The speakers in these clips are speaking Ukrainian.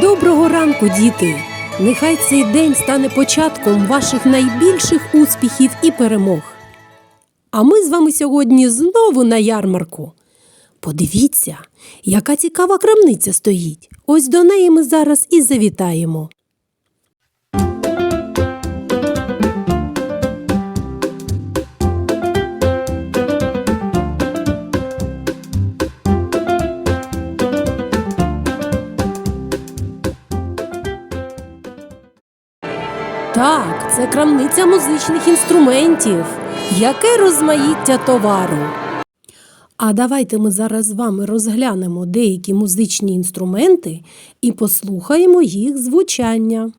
Доброго ранку, діти! Нехай цей день стане початком ваших найбільших успіхів і перемог. А ми з вами сьогодні знову на ярмарку. Подивіться, яка цікава крамниця стоїть. Ось до неї ми зараз і завітаємо. Так, це крамниця музичних інструментів. Яке розмаїття товару. А давайте ми зараз з вами розглянемо деякі музичні інструменти і послухаємо їх звучання.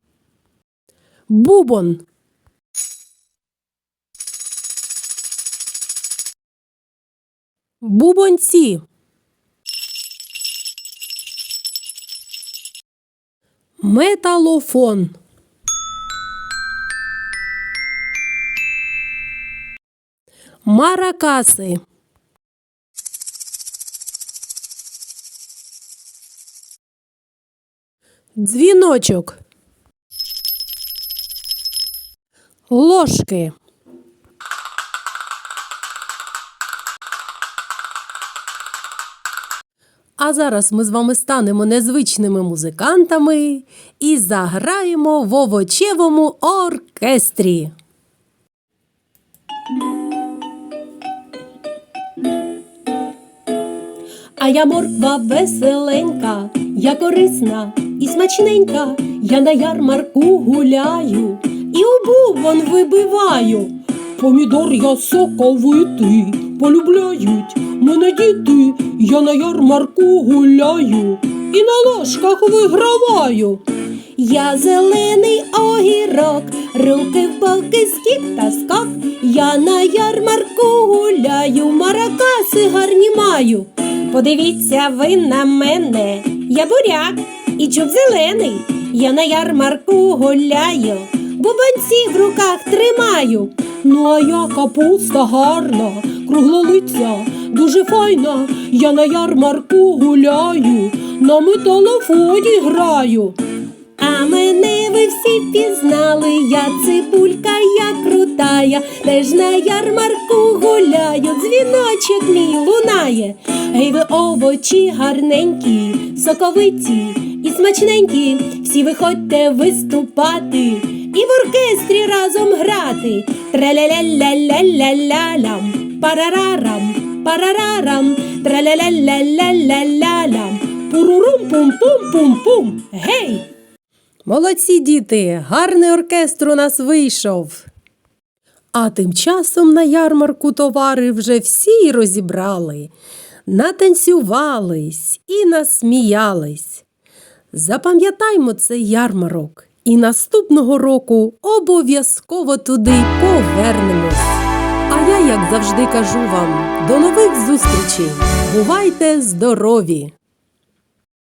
Бубон. Бубонці. Металофон. Маракаси. Дзвіночок. Ложки. А зараз ми з вами станемо незвичними музикантами і заграємо в овочевому оркестрі. А я морква веселенька, я корисна і смачненька, я на ярмарку гуляю і у бубон вибиваю. Помідор я соковитий, полюбляють мене діти, я на ярмарку гуляю і на ложках виграваю. Я зелений огірок, руки в боки, скік та скок. Я на ярмарку гуляю, маракаси гарні маю. Подивіться ви на мене, я буряк і чуб зелений. Я на ярмарку гуляю, бубанці в руках тримаю. Ну а я капуста гарна, круглолиця, дуже файна. Я на ярмарку гуляю, на металофоні граю. А мене ви всі пізнали, я цибулька, я крутая, теж на ярмарку гуляю, дзвіночок мій лунає. Гей ви овочі гарненькі, соковиті і смачненькі, всі виходьте виступати і в оркестрі разом грати. Траля-ля-ля-ля-ля-ля-лям, парарарам, парарарам, траля-ля-ля-ля-ля-ля-лям, пурурум-пум-пум-пум-пум. Гей! Молодці діти, гарний оркестр у нас вийшов. А тим часом на ярмарку товари вже всі розібрали, натанцювались і насміялись. Запам'ятаймо цей ярмарок і наступного року обов'язково туди повернемось. А я, як завжди, кажу вам, до нових зустрічей. Бувайте здорові!